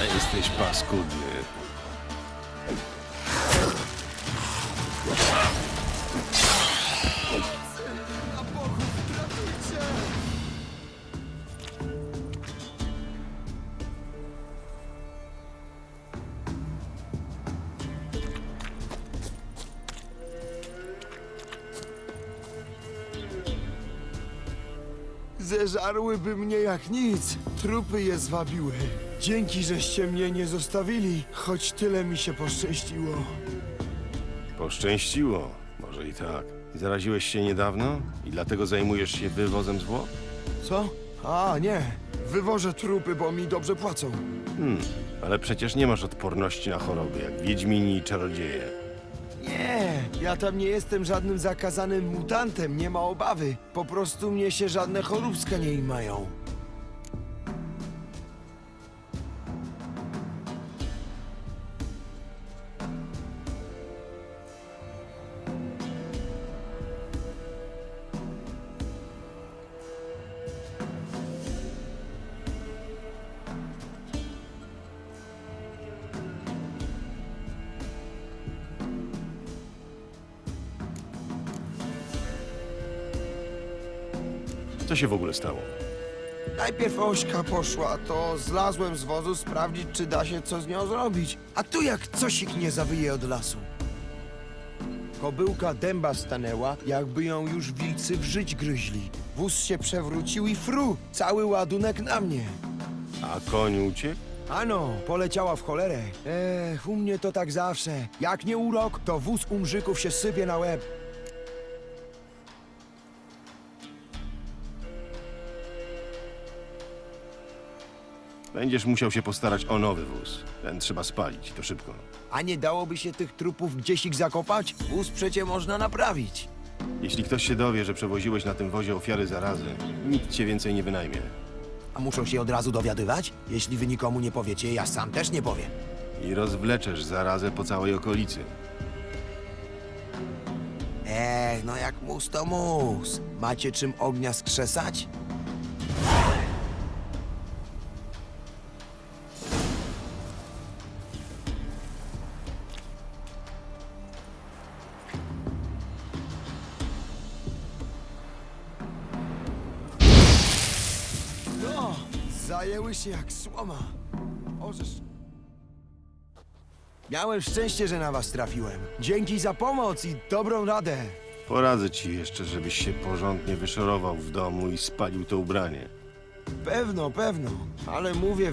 Ale jesteś paskudny. Zeżarłyby mnie jak nic. Trupy je zwabiły. Dzięki, żeście mnie nie zostawili, choć tyle mi się poszczęściło. Poszczęściło. Może i tak. Zaraziłeś się niedawno i dlatego zajmujesz się wywozem zwłok? Co? A, nie. Wywożę trupy, bo mi dobrze płacą. Hmm, ale przecież nie masz odporności na choroby, jak wiedźmini i czarodzieje. Nie, ja tam nie jestem żadnym zakazanym mutantem, nie ma obawy. Po prostu mnie się żadne choróbska nie imają. Co się w ogóle stało? Najpierw Ośka poszła, to zlazłem z wozu sprawdzić, czy da się co z nią zrobić. A tu jak cosik nie zawyje od lasu. Kobyłka dęba stanęła, jakby ją już wilcy w żyć gryźli. Wóz się przewrócił i fru, cały ładunek na mnie. A koń uciekł? Ano, poleciała w cholerę. Ech, u mnie to tak zawsze. Jak nie urok, to wóz umrzyków się sypie na łeb. Będziesz musiał się postarać o nowy wóz. Ten trzeba spalić, to szybko. A nie dałoby się tych trupów gdzieś ich zakopać? Wóz przecie można naprawić. Jeśli ktoś się dowie, że przewoziłeś na tym wozie ofiary zarazy, nikt cię więcej nie wynajmie. A muszą się od razu dowiadywać? Jeśli wy nikomu nie powiecie, ja sam też nie powiem. I rozwleczesz zarazę po całej okolicy. Ej, no jak mus to mus. Macie czym ognia skrzesać? Zajęły się jak słoma. Orzesz... Miałem szczęście, że na was trafiłem. Dzięki za pomoc i dobrą radę. Poradzę ci jeszcze, żebyś się porządnie wyszorował w domu i spalił to ubranie. Pewno, pewno, ale mówię